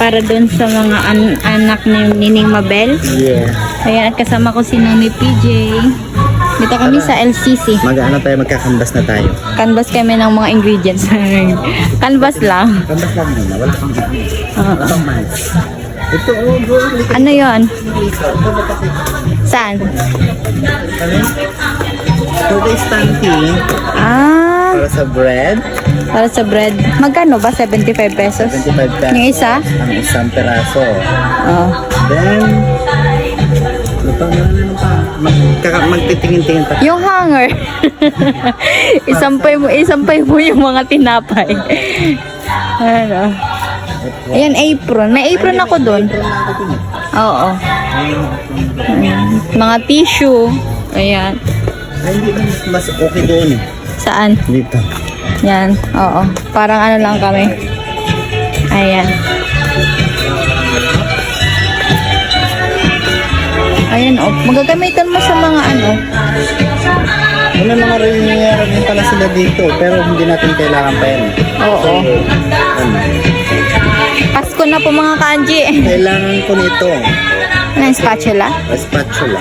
para doon sa mga an- anak ni Nining Mabel. Yeah. Ayan, at kasama ko si Nami PJ. Dito kami sa LCC. Mag-ano tayo, magkakanvas na tayo. Canvas kami ng mga ingredients. Canvas lang. Canvas lang muna, wala pang wala pang mais. Ito, oh, bro. Ano yon? Ito? Saan? Today stunting Ah, para sa bread. Para sa bread. Magkano ba? 75 pesos? 25 pesos. Yung isa? Ang isang peraso. Oh. Then, ano pa, ano pa? Magkaka, magtitingin-tingin pa. Yung hanger. isampay mo, isampay mo yung mga tinapay. ano? Ayan, apron. May apron ako doon. Oo. Mga tissue. Ayan. Ay, hindi mas okay doon eh. Saan? Dito. Yan. Oo. Parang ano lang kami. Ayan. Ayan, oh. Magagamitan mo sa mga ano. Ano mga rin rin pala sila dito, pero hindi natin kailangan pa yan. Oo. Ano? Pasko na po mga kanji. Kailangan ko nito. Ano yung spatula? A spatula.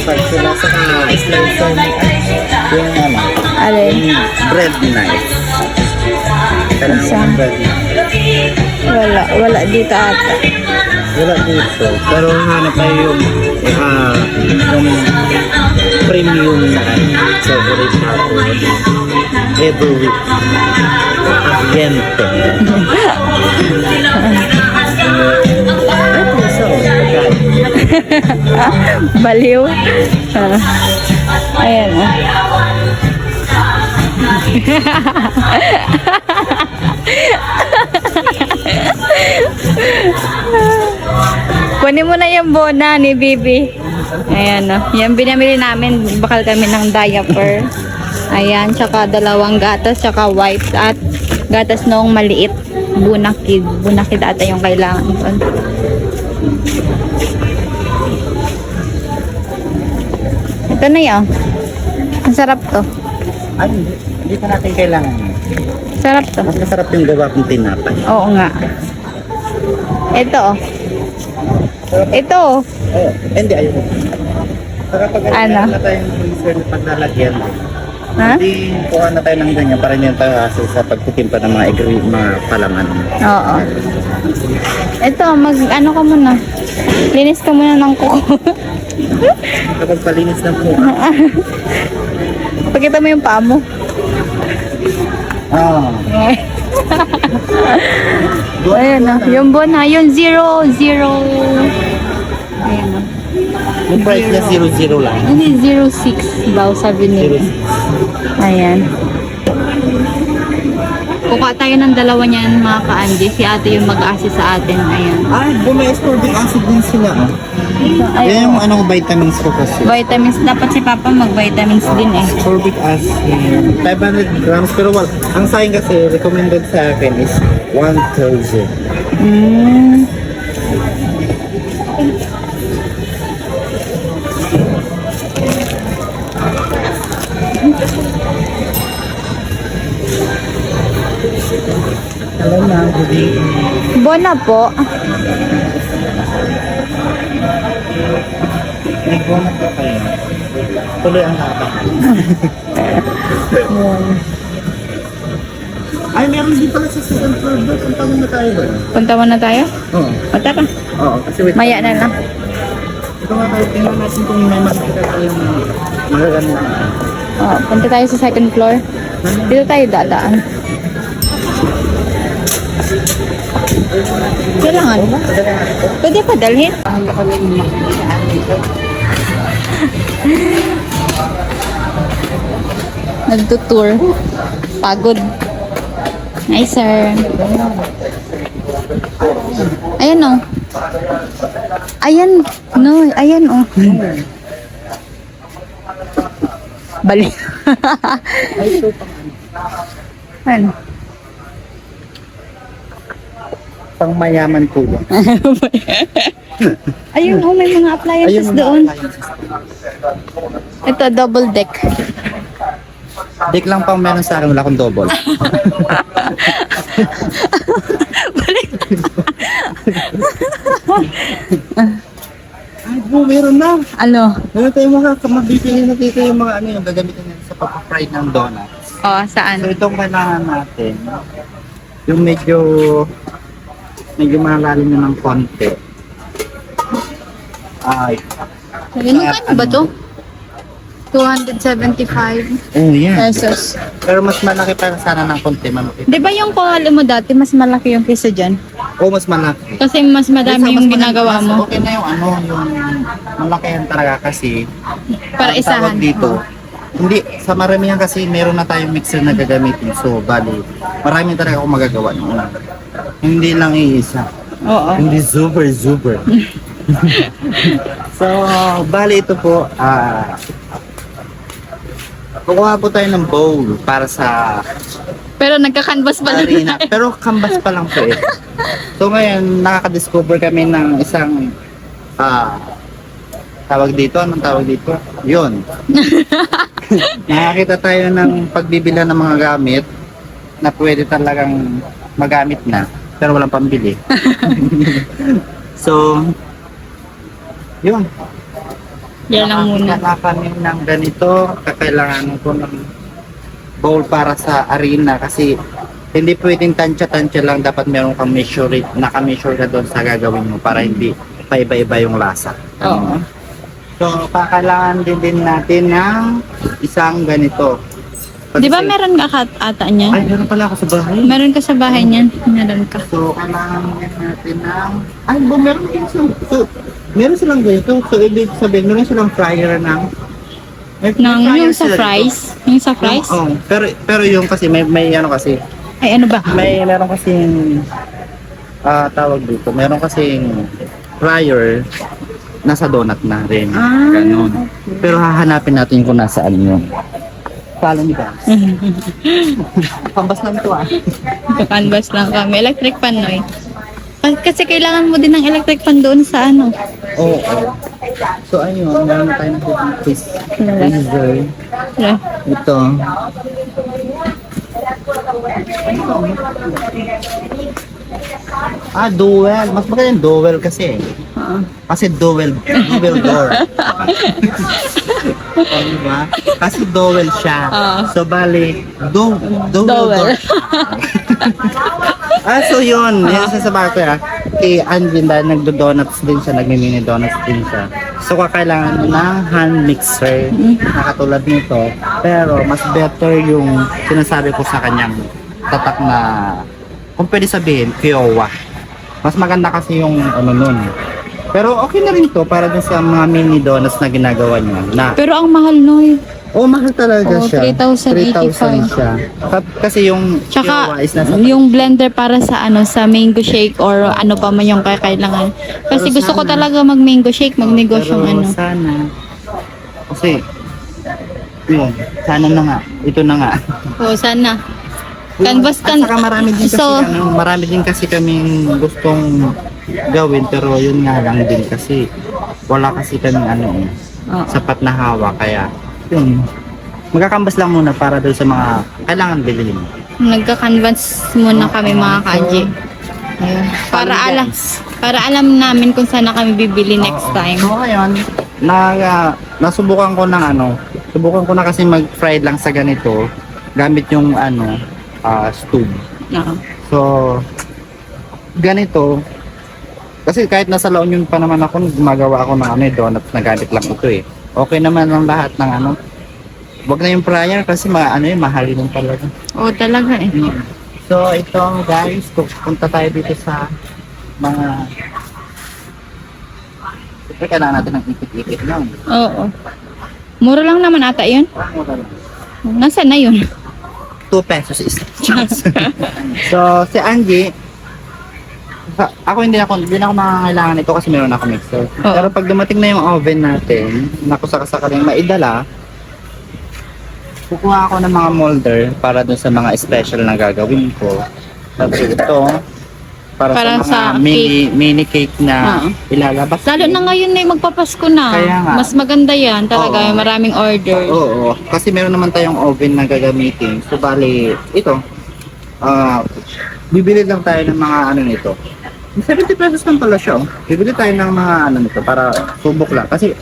Spatula sa slicer. Yung ano, Alin? bread knife. Kailangan Isa. ng bread knife. Wala. Wala dito ata. Wala dito. Pero hanap tayo yung, ah, yung premium na favorite hapon. Every week. Agente. Baliw. Ah. Ayan, oh. Kunin mo na yung bona ni Bibi. Ayan, oh. Yan binamili namin. Bakal kami ng diaper. Ayan, tsaka dalawang gatas, tsaka wipes at gatas noong maliit. Bunakid. Bunakid ata yung kailangan doon. Ito na yun. Ang sarap to. Ay, hindi. Pa natin kailangan. Sarap to. Mas masarap yung gawa kong tinapay. Oo nga. Ito. oh. Ito. oh. Hindi, ayoko. Saka pag Ano? na tayong freezer na paglalagyan, Ha? hindi kuha na tayo ng ganyan para hindi tayo hassle sa pagtitimpa ng mga agri, mga palaman. Oo. Ito, mag ano ka muna. Linis ka muna ng kuko. Kapag palinis ng po, Pakita mo yung paa mo. Ah, Ayan na. Yung bona, yung zero, zero. Ayan na. yung price niya 0-0 lang. Hindi, zero six daw sabi nila. Ayan. Kukuha tayo ng dalawa niyan mga ka-Andy. Si ate yung mag-assist sa atin. Ayan. Ay, bumi-ascorbic acid din sila. Oh. Ay, Yan yung anong vitamins ko kasi. Vitamins. Dapat si Papa mag-vitamins din eh. Ascorbic acid. 500 grams. Pero well, ang sayang kasi recommended sa akin is 1,000. Mm. Na, hindi. Bona po. Ka. Tuloy ang haba. Ay, meron din pala sa second floor doon. Punta muna tayo doon. Punta mo na tayo? Oo. O tara. Oo, kasi wait. Maya na lang. Ito nga tayo, tingnan natin kung may makikita tayong magaganda. O, punta tayo sa second floor. Dito tayo dadaan. Kailangan ba? Pwede pa dalhin? Nagtutour. Pagod. Hi, sir. Ayan o. Ayan. No, ayan o. Bali. ano? Pang mayaman po ba? Ayun, oh, may mga appliances Ayun, doon. mga Ito, double deck. Dik lang pang meron sa akin, wala akong double. Ay, po, meron na. Ano? Meron tayong mga mabibili na dito yung mga ano yung gagamitin natin sa pag-fry ng donuts. Oh, saan? So itong kailangan natin, yung medyo medyo malalim na ng konti. Ay, Ganun kano ba to? 275 oh yeah. pesos. Pero mas malaki pa sana ng konti, malaki. Di ba yung kuhali mo dati, mas malaki yung kaysa dyan? Oh, mas malaki. Kasi mas madami yung mas ginagawa malaki- mo. mas Okay na yung ano, yung malaki yan talaga kasi Para ang isahan. tawag dito. Hindi, sa maramihan kasi meron na tayong mixer na gagamitin. So, bali, marami talaga akong magagawa noon. Hindi lang iisa. Oo. Hindi super, super. so, bali ito po, ah, kukuha po tayo ng bowl para sa Pero nagka-canvas pala arena. Pero kambas pa lang po eh. So ngayon, nakaka-discover kami ng isang ah tawag dito, anong tawag dito? Yun. Nakakita tayo ng pagbibila ng mga gamit na pwede talagang magamit na pero walang pambili. so, yun. Yan lang muna. Na kami ng ganito. Kakailangan ko ng bowl para sa arena kasi hindi pwedeng tansya-tansya lang. Dapat meron kang measure, naka-measure ka doon sa gagawin mo para hindi paiba-iba yung lasa. Oo. So, kakailangan din din natin ng isang ganito. Di ba meron ka kat- ata? Ay, meron pala ako sa bahay. Meron ka sa bahay niyan? Meron ka. So, kailangan din natin ng... Ay, bo, meron din silang... So, meron silang ganito. So, ibig sabihin, meron silang fryer ng... May Nang, fryer yung sa sila dito. fries? Yung sa fries? Oo, pero, pero yung kasi, may, may ano kasi, Ay, ano ba? may meron kasing... ah tawag dito, meron kasing fryer nasa donut na rin. Ah, Ganon. Pero hahanapin natin kung nasaan yun. Follow me guys. Pambas namin to ah. Canvas lang kami. Electric fan, no? eh. Kasi- kailangan mo din ng electric fan doon sa ano. Oo. So ayun, meron na tayong quiz. Freezer. Yeah. Ito. Ah, dual. Mas maganda yung dual kasi. Oo. Kasi dual, dual door. oh, diba? Kasi dual siya. Oo. So, bali, du, dual, Dual. door. ah, so yun. Yan sa sabato ah. Kay Anvin dahil nagdo-donuts din siya, nagmi-mini donuts din siya. So, kakailangan ng hand mixer na katulad nito. Pero, mas better yung sinasabi ko sa kanyang tatak na kung pwede sabihin, Kiowa. Mas maganda kasi yung ano nun. Pero okay na rin to para dun sa mga mini donuts na ginagawa niya. Na, Pero ang mahal, no? eh. oh, mahal talaga Oo, siya. 3,085. 3,000 siya. Ka- Kasi yung Tsaka, Kiowa is nasa yung blender para sa ano, sa mango shake or ano pa man yung kailangan. Kasi Pero gusto ko sana- talaga mag mango shake, magnegosyo Pero ng ano. sana, kasi, yun, sana na nga. Ito na nga. Oo, sana. Canvas At can- saka marami din kasi, so- ano, marami din kasi kaming gustong gawin pero yun nga lang din kasi wala kasi kami ano Oo. sapat na hawa kaya yun magkakambas lang muna para doon sa mga kailangan bilhin. Nagka-canvas muna kami mga kaji. Ayun. Para alam, para alam namin kung saan na kami bibili next Oo. time. So ngayon, na, ah, nasubukan ko ng ano, subukan ko na kasi mag-fry lang sa ganito gamit yung ano, ah, stove. Oo. So, ganito, kasi kahit nasa La Union pa naman ako, gumagawa ako ng ano, eh, donuts na gamit lang ito eh. Okay naman ang lahat ng ano. Wag na yung fryer kasi ma ano yun, mahal yun talaga. Oo, talaga eh. So, ito guys, punta tayo dito sa mga Siyempre, kailangan natin ng ipit-ipit nun. Oo. Mura lang naman ata yun. Mura lang. Nasaan na yun? 2 pesos is So, si Angie, sa- ako hindi ako hindi na ako makakailangan nito kasi meron ako mixer. Oo. Pero pag dumating na yung oven natin, na kung sakasakaling maidala, kukuha ako ng mga molder para dun sa mga special na gagawin ko. Tapos ito, para, Para sa mga sa mini, mini cake na Oo. ilalabas. Lalo na ngayon na magpapasko na. Kaya nga. Mas maganda yan talaga. Oo. Maraming order. Oo, kasi meron naman tayong oven na gagamitin. So, bali, ito, ah bibili lang tayo ng mga ano nito, 70 pesos lang pala siya. oh. Bibili tayo ng mga ano nito para subok lang. Kasi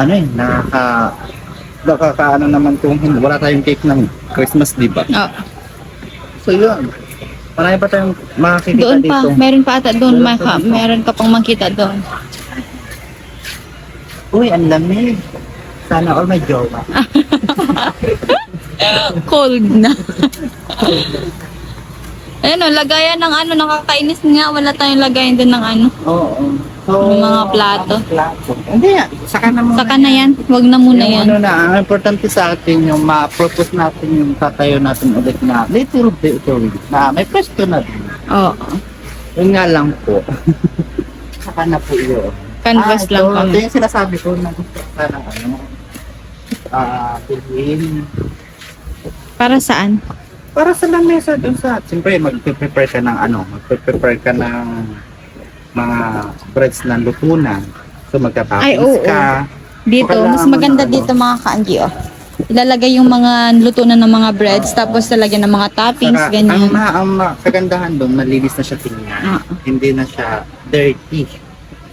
ano eh, nakaka... Nakaka ano naman kung. Wala tayong cake ng Christmas, di ba? Oh, So yun. Marami pa tayong makikita doon dito. pa. Meron pa ata doon. Meron dito. meron ka pang makita doon. Uy, ang lamig. Sana all may jowa. Cold na. Ayun o, lagayan ng ano, nakakainis nga. Wala tayong lagayan din ng ano. Oo. So, Yung mga plato. ang plato. Hindi yan. Saka na muna. Saka na yan. Huwag na muna yung yan. ano na, ang importante sa atin yung ma-propose natin yung tatayo natin ulit na little bakery na may pwesto na din. Oo. Yun nga lang po. Saka na po yun. Canvas Ah, lang kami. Ito yung sinasabi ko na gusto ko sana ano, ah, bilhin. Para saan? Para sa lamesa dun sa, siyempre magpe-prepare ka ng ano, magpe-prepare ka ng mga breads na luto na. So Ay, magka-toppings oo, ka. Dito, mas maganda na ano. dito mga kanji, oh. Ilalagay yung mga luto na ng mga breads, tapos talagyan ng mga toppings, Saka, ganyan. Ang, ma- ang ma- kagandahan doon, malinis na siya tingnan. Ah. Hindi na siya dirty.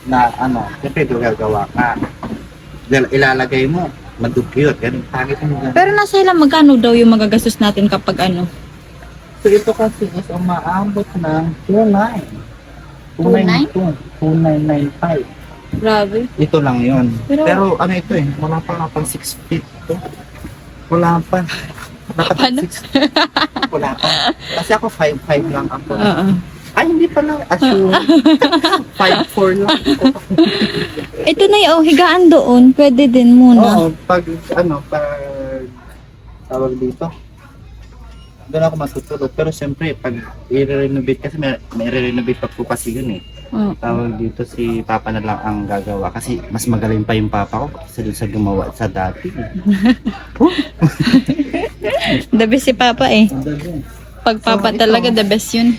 Na ano, siyempre gagawa ka. Ilalagay mo, madugyot. Ganun, pangit mo ganun. Pero nasa ilang magkano daw yung magagastos natin kapag ano? So ito kasi is umaabot ng 29. 292. 2995. Grabe. Ito lang yun. Pero- Pero, ano ito eh, wala pa nga pang 6 feet to. Wala pa. Dapat Paano? 6 Wala pa. Kasi ako 5'5 lang ako. Oo. Ay, hindi pala. Assume. 5'4 lang ako. Ito na yung oh, higaan doon. Pwede din muna. Oo, pag ano, pag tawag dito. Doon ako matutulog. Pero siyempre, pag i-renovate kasi may, may renovate pa po kasi yun eh. Oo. Tawag dito si Papa na lang ang gagawa kasi mas magaling pa yung Papa ko kasi doon sa gumawa sa dati. The best si Papa eh. Pag Papa So, ito. talaga, the best yun.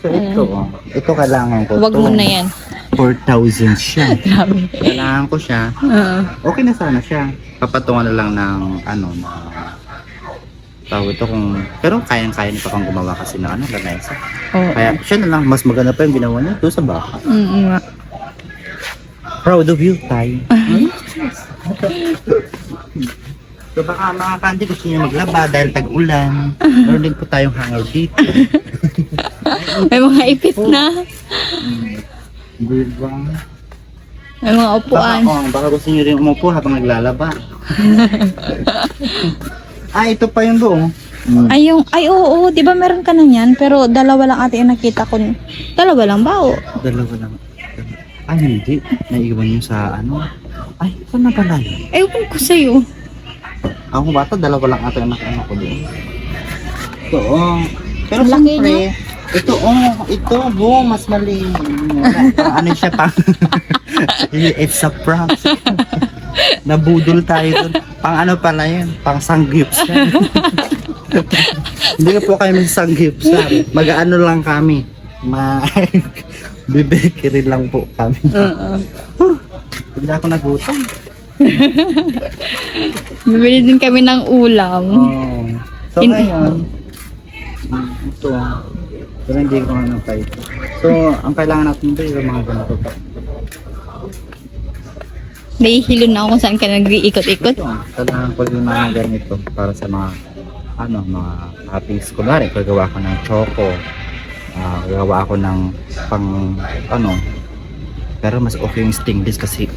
So ito, oh, ito kailangan ko. Huwag mo na yan. 4,000 siya. Grabe. Kailangan ko siya. Oo. Okay na sana siya. Papatungan na lang ng ano na tawag ito kung pero kayang-kaya ni Papang gumawa kasi na ano, lamesa. Oo. Kaya siya na lang, mas maganda pa yung ginawa niya doon sa bahay. Mm, nga. Proud of you, Tay. so baka mga kandi gusto niyo maglaba dahil tag-ulan. Meron din po tayong hangar dito. May mga ipit na. Di ba? May mga Baka, upuan. oh, baka gusto niyo rin umupo habang naglalaba. ah, ito pa yung doon. Mm. Ay, yung, ay, oo, di ba meron ka na yan? Pero dalawa lang ate yung nakita ko. Dalawa lang ba? O? Dalawa lang. Ay, hindi. Naiwan niyo sa ano. Ay, saan na pala yun? Ewan ko sa'yo. Ako bata, dalawa lang ata yung nakano ko doon. Ito, oh. Pero Ang laki siyempre, ito, oh, ito, bo, mas mali. Ano siya, pang... It's a prank. Nabudol tayo doon. Pang ano pala yun? Pang sangyup siya. Hindi na po kayo sangyup sa. Mag-ano lang kami. Ma... Bibekiri lang po kami. Oo. Hindi ako nagutom. Bibili din kami ng ulam. Oh. So In- ngayon, ito, pero hindi ko pa ito. So, ang kailangan natin dito yung mga ganito pa. Nahihilo na ako kung saan ka nag-iikot-ikot. Kailangan ko yung mga ganito para sa mga ano, mga toppings. Kunwari, gagawa ko ng choco. ah gagawa ako ng pang, ano, pero mas okay yung stainless kasi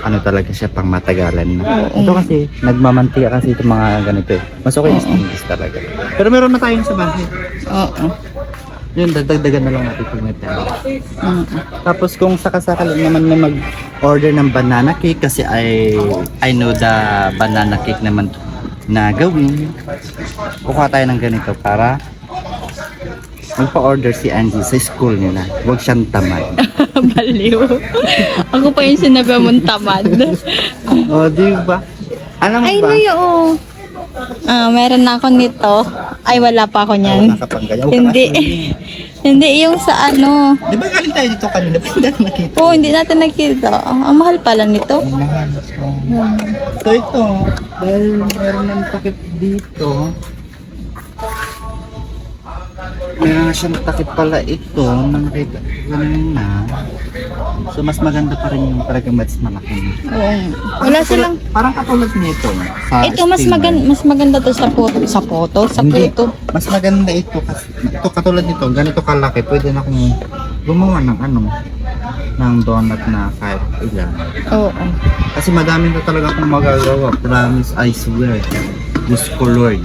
ano talaga siya pang matagalan na. Oo. Ito kasi, nagmamantika kasi itong mga ganito eh. Mas okay yung Oo. stainless talaga. Pero meron na tayong sa bahay. Oo. Yun, dagdagan na lang natin kung may pera. Oo. Tapos kung sakasakali naman may mag-order ng banana cake kasi I I know the banana cake naman na gawin. Kukuha tayo ng ganito para magpa-order si Angie sa school nila. Huwag siyang tamad. Baliw. ako pa yung sinabi mong tamad. o, di ba? Alam mo Ay, ba? no yun. Ah, meron na ako nito. Ay, wala pa ako niyan. ka Hindi. Hindi yung sa ano. Di ba galing tayo dito kanina? Hindi natin nakita. Oo, hindi natin nakita. Ang mahal pala nito. Ang mahal. So, so ito, dahil meron ng takip dito, Meron na siyang takip pala ito na nakita na. So mas maganda pa rin yung talagang mas malaki. Oo. Wala silang... Parang katulad nito. Sa Ito, mas, steamer. magan mas maganda to sa photo. Sa photo? Sa Hindi. photo. Mas maganda ito kasi ito katulad nito, ganito kalaki, pwede na akong gumawa ng ano ng donut na kahit ilan. Oo. Kasi madami na talaga akong magagawa. Promise, I swear. Diyos ko Lord.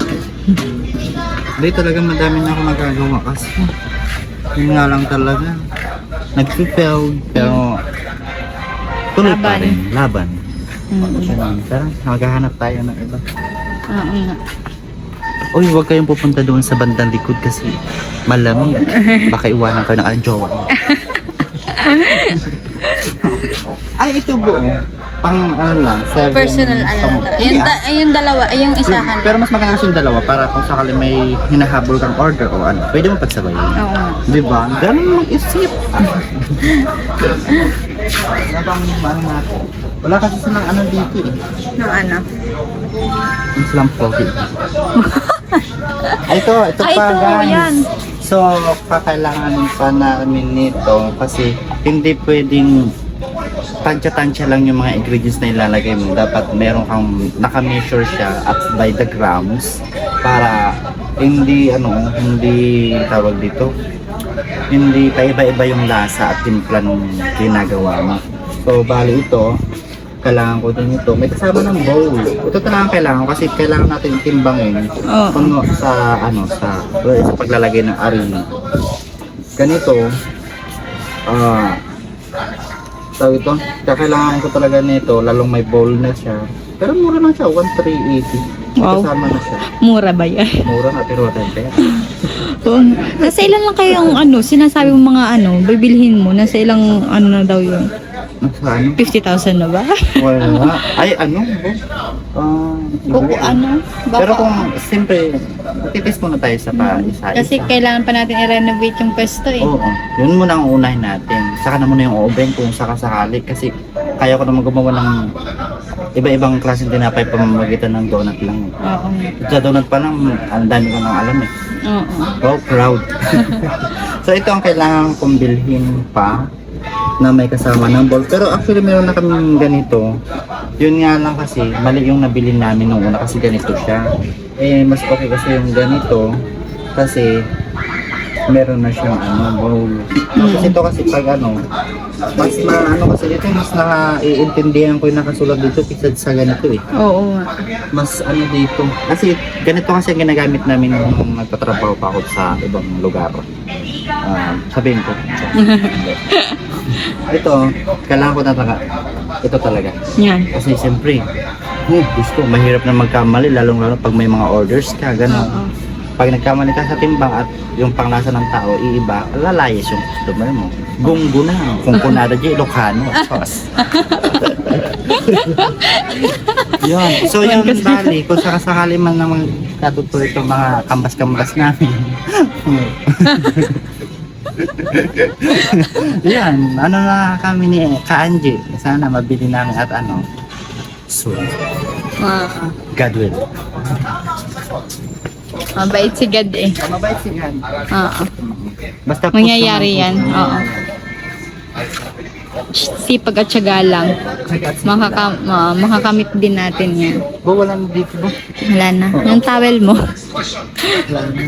Hindi talaga madami na akong magagawa kasi yun nga lang talaga. Nag-fail pero tuloy pa Laban. rin. Laban. Mm. Ganun. Tara, maghahanap tayo ng iba. Oo nga. Uy, huwag kayong pupunta doon sa bandang likod kasi malamig. Baka iwanan ka ng ang jowa mo. Ay, ito buo. Pang ano lang, seven. Personal ano lang. Da, ayun dalawa, yung isahan. Pero mas maganda yung dalawa para kung sakali may hinahabol kang order o ano, pwede mo pagsabayin. Oo. Di ba? Ganun lang isip. Ano bang ano natin? Wala kasi silang ano dito eh. No, ano? Yung silang pogi. Ay, ito, ito Ay, pa ito, guys. yan. So, kakailanganin pa namin nito kasi hindi pwedeng tansya-tansya lang yung mga ingredients na ilalagay mo. Dapat meron kang naka-measure siya at by the grams para hindi ano, hindi tawag dito. Hindi paiba-iba yung lasa at timpla nung ginagawa mo. So, bali ito, kailangan ko din ito. May kasama ng bowl. Ito talaga kailangan kasi kailangan natin timbangin puno sa ano sa sa paglalagay ng arena. Ganito ah tawag ito, kakailangan ko talaga nito, lalong may bowl na siya. Pero mura lang siya, 1,380. Wow. Kasama na siya. Mura ba yan? Mura na, pero wala pera. Nasa ilan lang kayong ano, sinasabi mo mga ano, bibilhin mo, nasa ilang ano na daw yun? Nasa ano? 50,000 na ba? Wala. Ay, ano? Ah, Kung ano? Baka, pero kung siyempre, titis muna tayo sa pa isa kasi kailangan pa natin i-renovate yung pwesto eh. Oo, yun muna ang unahin natin. Saka na muna yung oven kung sakasakali kasi kaya ko naman gumawa ng iba-ibang klaseng tinapay pamamagitan ng donut lang. Oo. Sa donut pa lang, ang dami ko nang alam eh. Oo. Wow, proud. so ito ang kailangan kong bilhin pa na may kasama ng bowl. Pero actually meron na kaming ganito. Yun nga lang kasi, mali yung nabili namin nung una kasi ganito siya. Eh, mas okay kasi yung ganito kasi meron na siyang ano, bowl. Tapos ito kasi pag ano, mas na ano kasi dito, mas naiintindihan ko yung nakasulat dito kaysa sa ganito eh Oo nga. mas ano dito. Kasi ganito kasi ang ginagamit namin nung nagtatrabaho pa ako sa ibang lugar. Ah, sabihin ko. ito, kailangan ko na talaga. Ito talaga. Yan. Kasi siyempre, oh, gusto, mahirap na magkamali, lalong lalo pag may mga orders ka, gano'n. Oo. Pag nagkamali ka sa timbang at yung panglasa ng tao, iiba, lalayas yung customer mo. Gunggo na. Kung kunada di, Ilocano. Sos. yun. So yun, bali, kung sakasakali man naman katuto itong mga kambas-kambas namin. yan, ano na kami ni Ka-Angie. Sana mabili namin at ano, soon. Ah, God will. mabait si God eh. Mabait si God. Oo. Basta puso Mangyayari ng yan. Oo. Sipag at syaga lang. Makaka ma- makakamit din natin yan. Bo, wala na dito bo. Wala na. Yung towel mo. Wala na.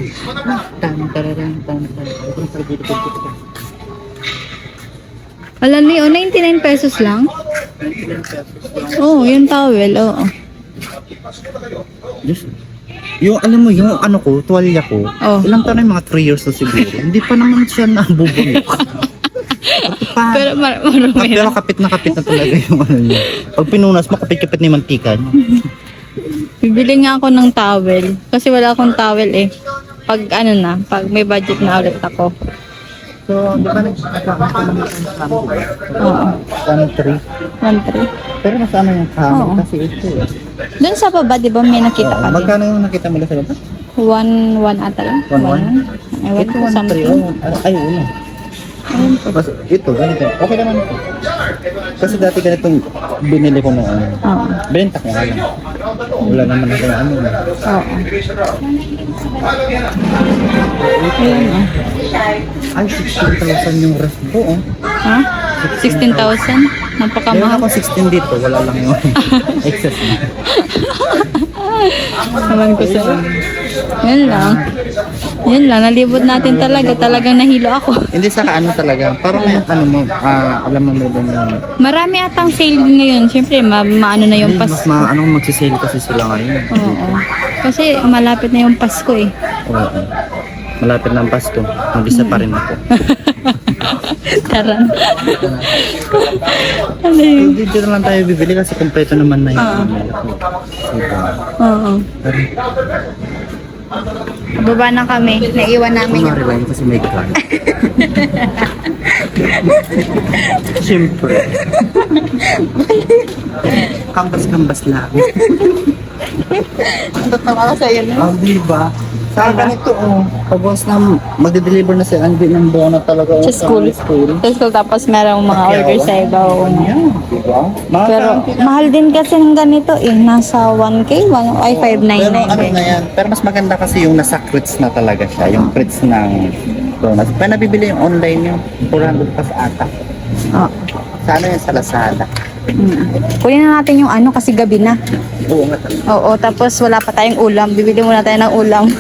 Wala na yun. 99 pesos lang. Oo, yung towel. Oo. Diyos. Yung, alam mo, yung ano ko, tuwalya ko, Oh. ilang taon na yung mga 3 years na siguro. Hindi pa naman siya nabubungi. pa, Pero mar Ah, marami pero na. kapit na kapit na talaga yung ano niya. Pag pinunas mo, kapit-kapit ni mantika. no? Bibili nga ako ng towel. Kasi wala akong towel eh. Pag ano na, pag may budget na ulit ako. So, di ba nagkakaroon ka naman ng cam, di ba? Oo. 1-3. 1-3. Pero mas ano yung Oo. kasi ito eh. Doon sa baba, di ba may nakita Oo, ka din? magkano yung nakita mo na sa baba? 1-1 ata lang? 1-1? Ewan Ito ko 1-3. something. Oh, ay, ay, uno. Mas, ito, ganito. Okay naman ito. Kasi dati ganitong binili ko noon. Oo. Benta ko lang. Wala naman ako ano. Oo. Ayan oh. Ay, 16,000 yung ref ko. Oh. Ha? 16,000? Meron Napakamahal. ako 16 dito. Wala lang yung excess na. Naman ko sa... Yan lang. Yan lang. Nalibot natin talaga. Talagang nahilo ako. Hindi sa ano talaga. Parang may ano mo, ah, alam mo na. Marami atang sale ngayon. Siyempre, ma maano na yung Mas Pasko. ma anong magsisale kasi sila ngayon. Oo. Kasi malapit na yung Pasko eh. Oo. Malapit na ang Pasko. Mag-isa pa rin ako. Tara. ano yun? Hindi dito na lang tayo bibili kasi kompleto naman na yun. Ah. Ito. Oo. Baba na kami. Naiwan namin yung... Kumari kasi may clan. Siyempre. Kambas-kambas lang. Tatawa ko sa'yo na. Ah, di ba? Sa ganito, oh. Pagwas na magde-deliver na sila, hindi ng bona talaga. oh, Sa school. school. Sa school tapos merong mga order sa ibaw. Yan, di ba? Mga Pero mahal din kasi ng ganito eh. Nasa 1K, 1, ay Pero ano 599. na yan, pero mas maganda kasi yung nasa crits na talaga siya, yung crits ng donuts. Pero nabibili yung online yung 400 pas ata. Oh. Sa ano yun, sa Lazada. Mm. Kunin na natin yung ano kasi gabi na. Oo nga talaga. Oo, tapos wala pa tayong ulam. Bibili muna tayo ng ulam.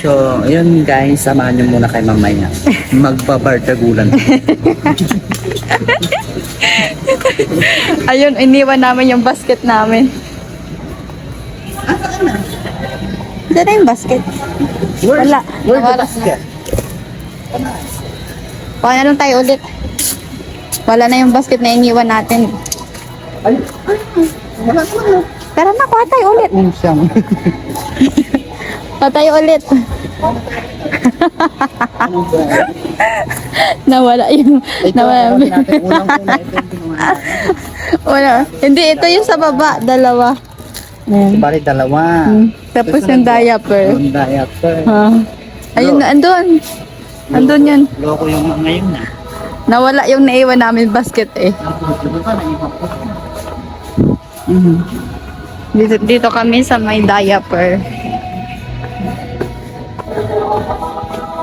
So, yun guys, samahan nyo muna kay mamaya. Magbabardagulan. Ayun, iniwan namin yung basket namin. Saan na yung basket? Wala. Where the basket? Na lang tayo ulit. Wala na yung basket na iniwan natin. Ay, ay, wala naman. Tara na, kuha tayo ulit. Siyang. Kuha tayo ulit. Nawala yung... Ito, nawala. Ito yung ginawa. Wala. Hindi, ito yung sa baba. Dalawa. Ayan. Bali, dalawa. Hmm. Tapos yung diaper. Yung diaper. Ha. Ayun na, andun. Andun yun. Loko yung mga ngayon na. Nawala yung naiwan namin basket eh. Mhm. Dito, dito kami sa may diaper.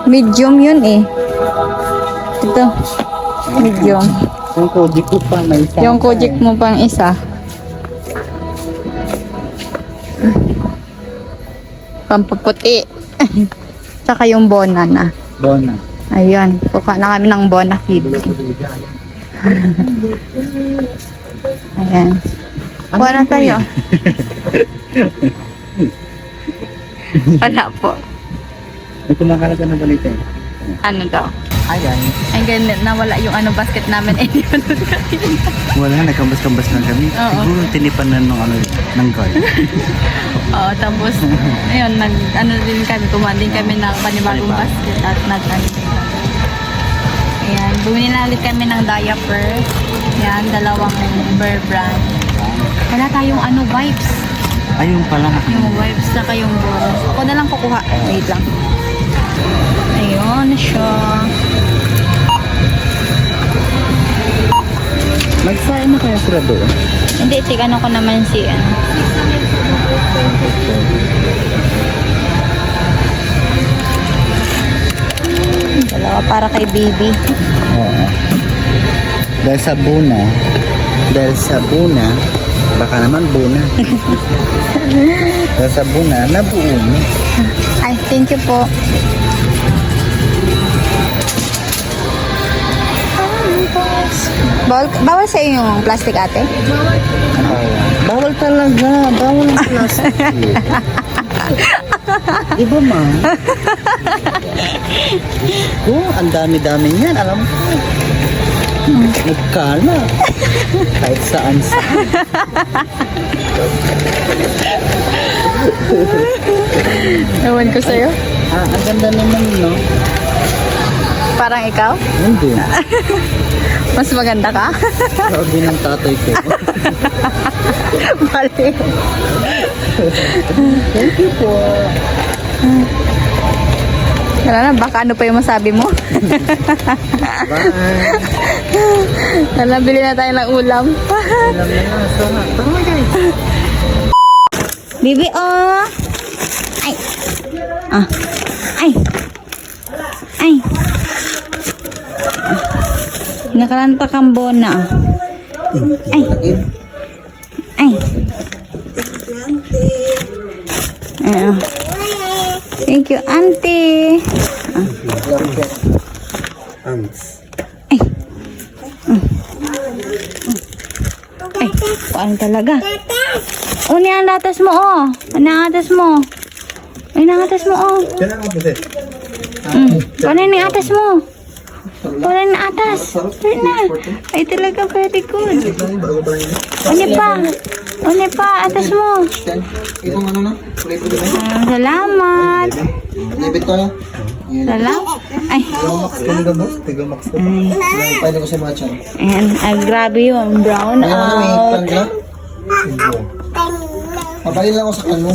Medium yun eh. Ito. Medium. Yung kodi ko pa, may isa. Yung kojik mo pang isa. Pampaputi. Tsaka yung bona na. Bona. Ayun. Kuka na kami ng bona kid. Ayan. Kuha na tayo. Wala po. May kumakalaga na balita eh. Ano daw? Ayan. Ay, ganun. Nawala yung ano basket namin. Eh, na Wala, nagkambas-kambas lang kami. Oo. Siguro tinipan na nung ano, ng guard. Oo, tapos, ayun, nag, ano din kami, kumuha din kami ng panibagong basket at nag, ano. Ayan, bumili na ulit kami ng diaper. Ayan, dalawang Bear brand. Wala tayong ano, wipes. Ayun pala. Yung wipes, saka yung boros. Ako na lang kukuha. Wait lang. Ayun siya. Nagsain na kaya sila doon? Hindi, check ano ko naman si, ano. Dalawa para kay baby. Oo. Dahil sa buna, dahil sa buna, baka naman buna. dahil sa buna, nabuo mo. Ay, thank you po. Bawal, bawal sa iyo yung plastic ate? Bawal. Bawal talaga. Bawal ang plastic. Iba ma. Oh, ang dami-dami niyan. Alam mo. Nagkala. Kahit saan saan. Ewan ko sa'yo. Ah, ang ganda naman, no? Parang ikaw? Hindi. Mas maganda ka? Sabi ng tatay ko. Bali. Thank you po. Wala na, baka ano pa yung masabi mo? Bye! Wala, bili na tayo ng ulam. Bibi, oh! Ay! Ah! Ay! Ay! Ah. Nakalanta kang bona. Ay! Ay! Ay! oh. Thank you, auntie. Ants. Ay, paano talaga? O, ang latas mo, oh. Ano ang atas mo? Ay, ang atas mo, oh. Mm. Ano yung atas mo? Wala na atas. Wala na. Ay, talaga, very good. Ano pa? Ano pa? Atas mo. Itong ano na? Din. Ah, salamat. Debit ko Salamat. Ay, Max ko nila boss. Tiga max ko. Pwede ko sa mga chan. ayan. Ah, grabe yun. Brown May ano out. plan ka? Papayin lang ako sa ano.